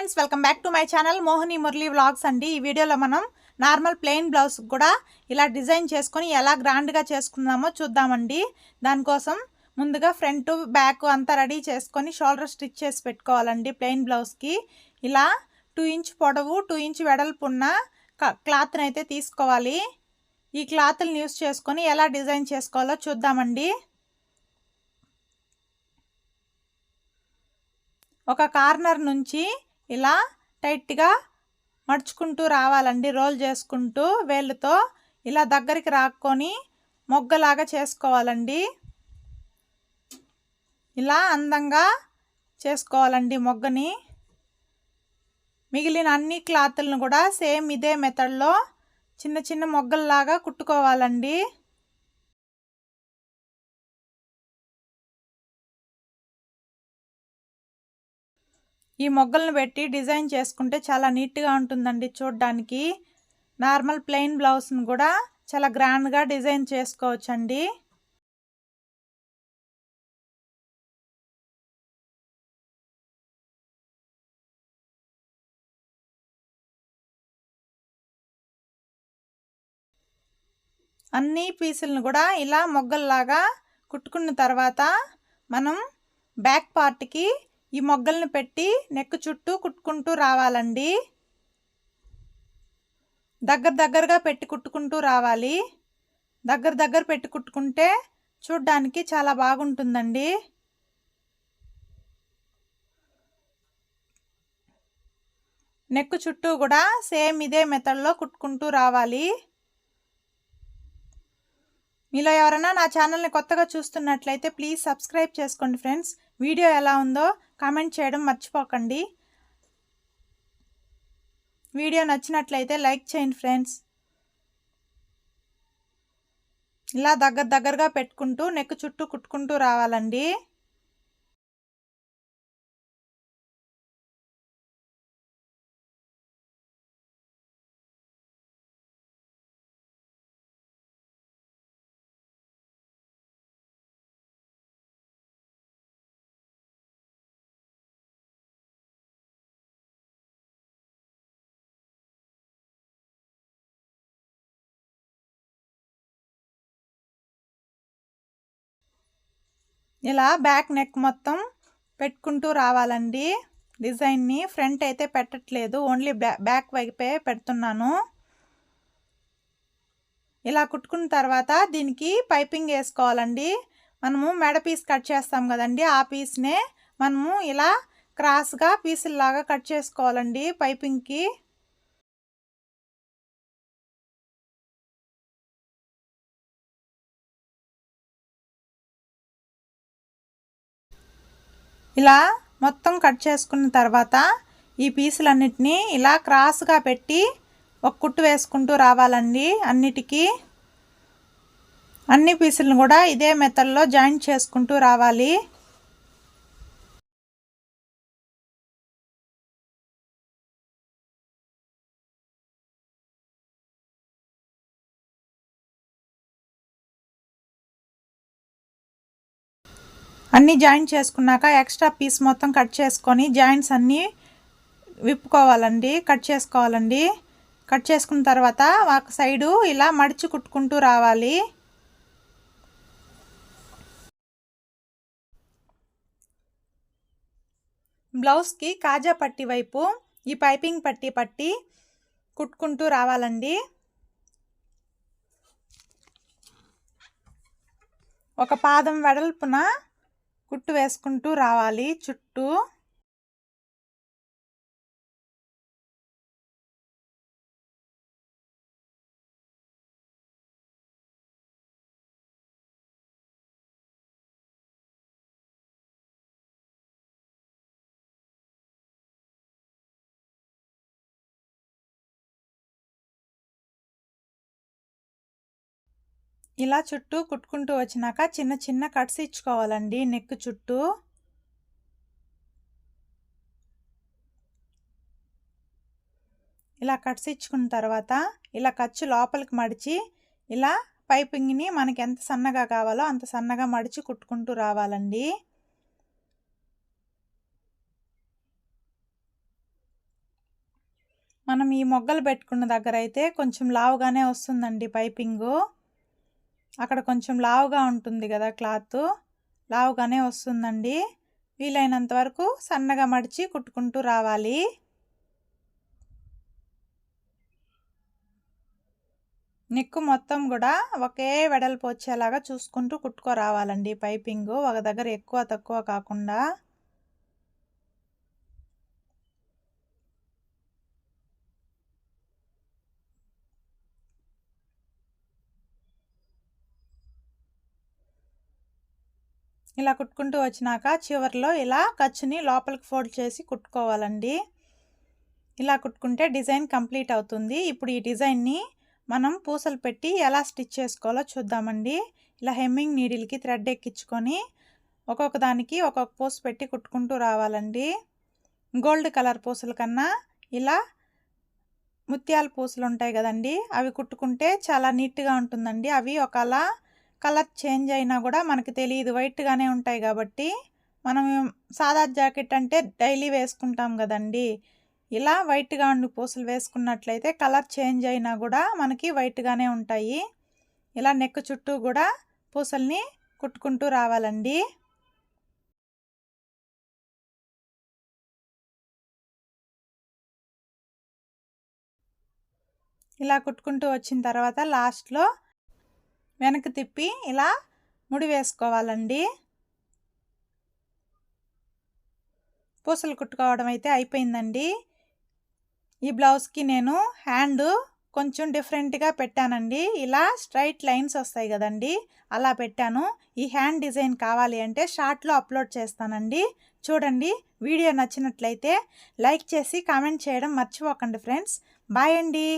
Friends welcome back to my channel Mohini Murali vlogs అండి. ఈ వీడియోలో మనం నార్మల్ ప్లెయిన్ బ్లౌజ్ కూడా ఇలా డిజైన్ చేసుకొని ఎలా గ్రాండ్గా చేసుకుందామో చూద్దామండి. దానికోసం ముందుగా ఫ్రంట్ బ్యాక్ అంతా రెడీ చేసుకొని షోల్డర్ స్టిచ్ చేసి పెట్టుకోవాలండి ప్లెయిన్ బ్లౌజ్కి ఇలా టూ ఇంచ్ పొడవు టూ ఇంచ్ వెడల్పు ఉన్న క్లాత్ని అయితే తీసుకోవాలి. ఈ క్లాత్ని యూస్ చేసుకొని ఎలా డిజైన్ చేసుకోవాలో చూద్దామండి. ఒక కార్నర్ నుంచి ఇలా టైట్గా మడుచుకుంటూ రావాలండి. రోల్ చేసుకుంటూ వేళ్ళతో ఇలా దగ్గరికి రాక్కొని మొగ్గలాగా చేసుకోవాలండి. ఇలా అందంగా చేసుకోవాలండి మొగ్గని. మిగిలిన అన్ని క్లాతులను కూడా సేమ్ ఇదే మెథడ్లో చిన్న చిన్న మొగ్గల్లాగా కుట్టుకోవాలండి. ఈ మొగ్గలను పెట్టి డిజైన్ చేసుకుంటే చాలా నీట్గా ఉంటుందండి చూడ్డానికి. నార్మల్ ప్లెయిన్ బ్లౌజ్ని కూడా చాలా గ్రాండ్గా డిజైన్ చేసుకోవచ్చండి. అన్ని పీసులను కూడా ఇలా మొగ్గల్లాగా కుట్టుకున్న తర్వాత మనం బ్యాక్ పార్ట్కి ఈ మొగ్గల్ని పెట్టి నెక్ చుట్టూ కుట్టుకుంటూ రావాలండి. దగ్గర దగ్గరగా పెట్టి కుట్టుకుంటూ రావాలి. దగ్గర దగ్గర పెట్టి కుట్టుకుంటే చూడ్డానికి చాలా బాగుంటుందండి. నెక్ చుట్టూ కూడా సేమ్ ఇదే మెథడ్లో కుట్టుకుంటూ రావాలి. మీలో ఎవరైనా నా ఛానల్ని కొత్తగా చూస్తున్నట్లయితే ప్లీజ్ సబ్స్క్రైబ్ చేసుకోండి ఫ్రెండ్స్. వీడియో ఎలా ఉందో కామెంట్ చేయడం మర్చిపోకండి. వీడియో నచ్చినట్లయితే లైక్ చేయండి ఫ్రెండ్స్. ఇలా దగ్గర దగ్గరగా పెట్టుకుంటూ నెక్ చుట్టూ కుట్టుకుంటూ రావాలండి. ఇలా బ్యాక్ నెక్ మొత్తం పెట్టుకుంటూ రావాలండి. డిజైన్ని ఫ్రంట్ అయితే పెట్టట్లేదు. ఓన్లీ బ్యాక్ వైపే పెడుతున్నాను. ఇలా కుట్టుకున్న తర్వాత దీనికి పైపింగ్ వేసుకోవాలండి. మనము మెడ పీస్ కట్ చేస్తాం కదండి ఆ పీస్నే. మనము ఇలా క్రాస్గా పీసుల్లాగా కట్ చేసుకోవాలండి పైపింగ్కి. ఇలా మొత్తం కట్ చేసుకున్న తర్వాత ఈ పీసులన్నిటినీ ఇలా క్రాస్గా పెట్టి ఒక కుట్టు వేసుకుంటూ రావాలండి అన్నిటికీ. అన్ని పీసులను కూడా ఇదే మెథడ్లో జాయింట్ చేసుకుంటూ రావాలి. అన్నీ జాయింట్ చేసుకున్నాక ఎక్స్ట్రా పీస్ మొత్తం కట్ చేసుకొని జాయింట్స్ అన్నీ విప్పుకోవాలండి కట్ చేసుకోవాలండి. కట్ చేసుకున్న తర్వాత ఒక సైడు ఇలా మడిచి కుట్టుకుంటూ రావాలి. బ్లౌజ్కి కాజా పట్టి వైపు ఈ పైపింగ్ పట్టి పట్టి కుట్టుకుంటూ రావాలండి. ఒక పాదం వెడల్పున కుట్టు వేసుకుంటూ రావాలి. చుట్టూ ఇలా చుట్టూ కుట్టుకుంటూ వచ్చినాక చిన్న చిన్న కట్స్ ఇచ్చుకోవాలండి నెక్ చుట్టూ. ఇలా కట్స్ ఇచ్చుకున్న తర్వాత ఇలా ఖర్చు లోపలికి మడిచి ఇలా పైపింగ్ని మనకి ఎంత సన్నగా కావాలో అంత సన్నగా మడిచి కుట్టుకుంటూ రావాలండి. మనం ఈ మొగ్గలు పెట్టుకున్న దగ్గర అయితే కొంచెం లావుగానే వస్తుందండి పైపింగు. అక్కడ కొంచెం లావుగా ఉంటుంది కదా క్లాత్. లావుగానే వస్తుందండి. వీలైనంత వరకు సన్నగా మడిచి కుట్టుకుంటూ రావాలి. నెక్కు మొత్తం కూడా ఒకే వెడల్పు వచ్చేలాగా చూసుకుంటూ కుట్టుకో రావాలండి పైపింగ్ ఒక దగ్గర ఎక్కువ తక్కువ కాకుండా. ఇలా కుట్టుకుంటూ వచ్చినాక చివరిలో ఇలా ఖర్చుని లోపలికి ఫోల్డ్ చేసి కుట్టుకోవాలండి. ఇలా కుట్టుకుంటే డిజైన్ కంప్లీట్ అవుతుంది. ఇప్పుడు ఈ డిజైన్ని మనం పూసలు పెట్టి ఎలా స్టిచ్ చేసుకోవాలో చూద్దామండి. ఇలా హెమ్మింగ్ నీడిల్కి థ్రెడ్ ఎక్కించుకొని ఒక్కొక్క దానికి ఒక్కొక్క పూస పెట్టి కుట్టుకుంటూ రావాలండి. గోల్డ్ కలర్ పూసల కన్నా ఇలా ముత్యాల పూసలు ఉంటాయి కదండి. అవి కుట్టుకుంటే చాలా నీట్గా ఉంటుందండి. అవి ఒకలా కలర్ చేంజ్ అయినా కూడా మనకి తెలియదు వైట్గానే ఉంటాయి కాబట్టి మనం సాదా జాకెట్ అంటే డైలీ వేసుకుంటాం కదండి. ఇలా వైట్గా ఉండి పూసలు వేసుకున్నట్లయితే కలర్ చేంజ్ అయినా కూడా మనకి వైట్గానే ఉంటాయి. ఇలా నెక్ చుట్టూ కూడా పూసల్ని కుట్టుకుంటూ రావాలండి. ఇలా కుట్టుకుంటూ వచ్చిన తర్వాత లాస్ట్లో వెనక్కి తిప్పి ఇలా ముడి వేసుకోవాలండి. పూసలు కుట్టుకోవడం అయితే అయిపోయిందండి. ఈ బ్లౌజ్కి నేను హ్యాండ్ కొంచెం డిఫరెంట్గా పెట్టానండి. ఇలా స్ట్రైట్ లైన్స్ వస్తాయి కదండి అలా పెట్టాను. ఈ హ్యాండ్ డిజైన్ కావాలి అంటే షార్ట్లో అప్లోడ్ చేస్తానండి. చూడండి వీడియో నచ్చినట్లయితే లైక్ చేసి కామెంట్ చేయడం మర్చిపోకండి ఫ్రెండ్స్. బాయ్ అండి.